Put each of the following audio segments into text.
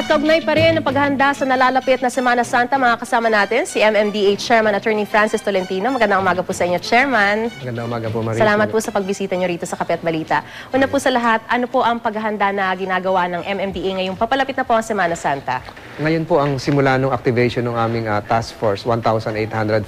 At kaugnay pa rin ang paghahanda sa nalalapit na Semana Santa, mga kasama natin si MMDA Chairman Attorney Francis Tolentino. Magandang umaga po sa inyo, Chairman. Magandang umaga po, Marie. Salamat po sa pagbisita nyo rito sa Kape at Balita. Una po sa lahat, ano po ang paghahanda na ginagawa ng MMDA ngayong papalapit na po ang Semana Santa? Ngayon po ang simula ng activation ng aming ah, task force, 1,847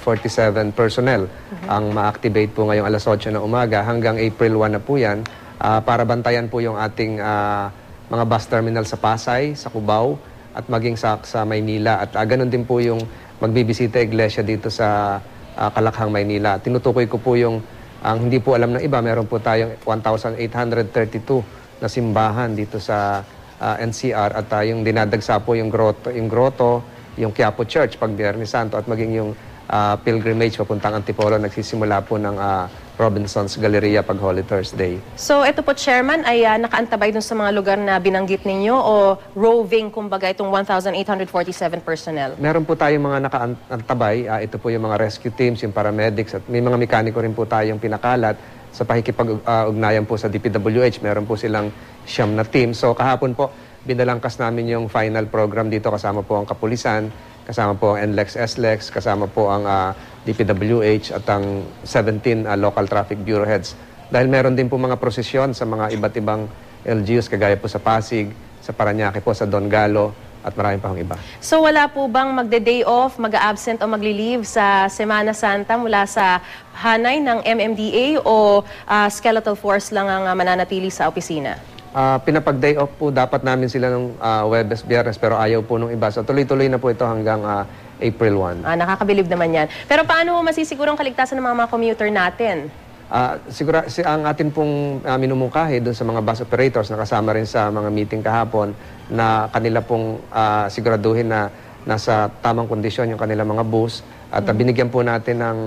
personnel ang ma-activate po ngayong alas 8 ng umaga hanggang April 1 na po yan ah, para bantayan po yung ating ah, mga bus terminal sa Pasay, sa Cubao at maging sa, sa Maynila. At ah, ganun din po yung magbibisita iglesia dito sa ah, Kalakhang, Maynila. Tinutukoy ko po yung ang hindi po alam ng iba, meron po tayong 1,832 na simbahan dito sa ah, NCR at ah, yung dinadagsa po yung grotto, yung grotto, yung Quiapo Church pag Biyernes Santo at maging yung ah, pilgrimage papuntang Antipolo nagsisimula po ng ah, Robinson's Galleria pag Holy Thursday. So ito po, Chairman, ay ah, nakaantabay dun sa mga lugar na binanggit ninyo o roving, kumbaga, itong 1,847 personnel? Meron po tayong mga nakaantabay, ah, ito po yung mga rescue teams, yung paramedics at may mga mekaniko rin po tayong pinakalat sa pakikipag-ugnayan po sa DPWH. Meron po silang siyam na team. So kahapon po, binalangkas namin yung final program dito kasama po ang kapulisan, kasama po ang NLEX, SLEX, kasama po ang ah, DPWH at ang 17 ah, local traffic bureau heads. Dahil meron din po mga prosesyon sa mga iba't ibang LGUs, kagaya po sa Pasig, sa Paranaque po, sa Don Galo, at marami pa hong iba. So wala po bang magde-day off, mag-absent o magli-leave sa Semana Santa mula sa hanay ng MMDA o ah, skeletal force lang ang ah, mananatili sa opisina? Ah, pinapag-day off po dapat namin sila nung ah, Webes, Biyernes pero ayaw po nung iba. So tuloy-tuloy na po ito hanggang ah, April 1. Ah, nakakabilib naman yan. Pero paano mo masisigurong kaligtasan ng mga, mga commuter natin? Ah, sigura si ang atin pong ah, minumungkahi doon sa mga bus operators na kasama rin sa mga meeting kahapon na kanila pong ah, siguraduhin na nasa tamang kondisyon yung kanilang mga bus at ah, binigyan po natin ng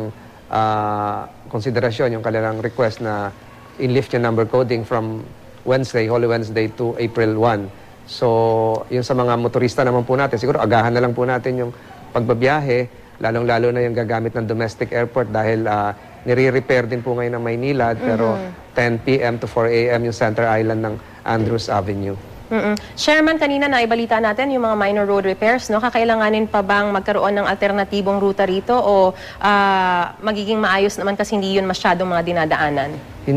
ah, konsiderasyon yung kanilang request na in-lift yung number coding from Wednesday, Holy Wednesday to April 1. So, yung sa mga motorista naman po natin, siguro agahan na lang po natin yung pagbabiyahe, lalong-lalo na yung gagamit ng domestic airport dahil ah, nire-repair din po ngayon ng Maynila, pero 10 p.m. to 4 a.m. yung Center Island ng Andrews Avenue. Mm-mm. Chairman, kanina na ibalita natin yung mga minor road repairs, no? Kakailanganin pa bang magkaroon ng alternatibong ruta rito o ah, magiging maayos naman kasi hindi yun masyadong mga dinadaanan?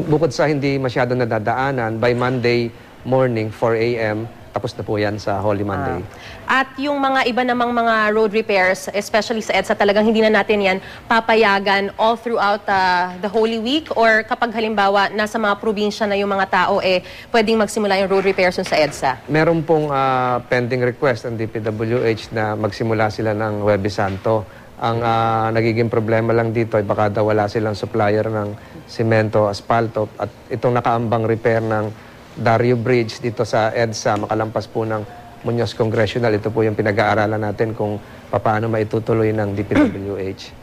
Bukod sa hindi masyado nadadaanan, by Monday morning, 4 a.m., tapos na po yan sa Holy Monday. At yung mga iba namang mga road repairs, especially sa EDSA, talagang hindi na natin yan papayagan all throughout ah, the Holy Week or kapag halimbawa nasa mga probinsya na yung mga tao, eh, pwedeng magsimula yung road repairs yun sa EDSA. Meron pong ah, pending request ng DPWH na magsimula sila ng Huwebes Santo. Ang ah, nagiging problema lang dito ay baka daw wala silang supplier ng simento, asfalto at itong nakaambang repair ng Dario Bridge dito sa EDSA, makalampas po ng Muñoz Congressional. Ito po yung pinag-aaralan natin kung paano maitutuloy ng DPWH.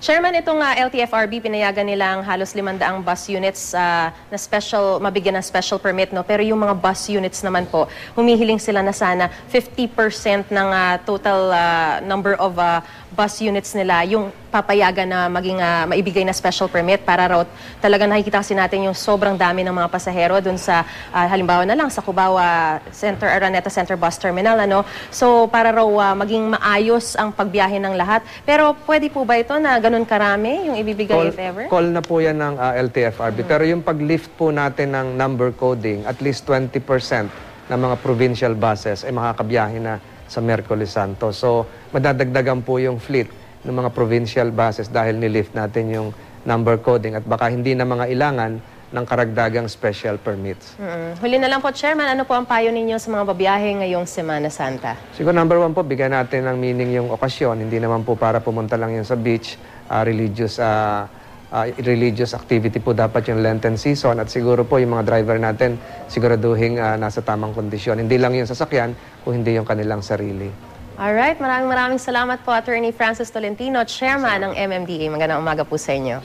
Chairman, itong ah, LTFRB, pinayagan nilang halos 500 bus units ah, na special, mabigyan ng special permit, no? Pero yung mga bus units naman po, humihiling sila na sana 50% ng ah, total ah, number of ah, bus units nila, yung papayagan na maging ah, maibigay na special permit para raw talaga nakikita kasi natin yung sobrang dami ng mga pasahero dun sa ah, halimbawa na lang sa Cubao ah, Center, Araneta Center Bus Terminal, ano? So para raw ah, maging maayos ang pagbiyahe ng lahat. Pero pwede po ba ito na ganun karami yung ibibigay Call, if ever? call na po yan ng ah, LTFRB. Pero yung pag-lift po natin ng number coding, at least 20% ng mga provincial buses ay makakabiyahe na sa Mercoles Santo. So, madadagdagan po yung fleet ng mga provincial buses dahil nilift natin yung number coding at baka hindi na mga ilangan ng karagdagang special permits. Mm. Huli na lang po, Chairman, ano po ang payo ninyo sa mga babiyahe ngayong Semana Santa? Siguro number one po, bigyan natin ng meaning yung okasyon. Hindi naman po para pumunta lang yan sa beach. Ah, religious ah, ah, religious activity po dapat yung Lenten season. At siguro po yung mga driver natin siguraduhin ah, nasa tamang kondisyon. Hindi lang yung sasakyan, kung hindi yung kanilang sarili. Alright, maraming maraming salamat po, Attorney Francis Tolentino, Chairman ng MMDA. Magandang umaga po sa inyo.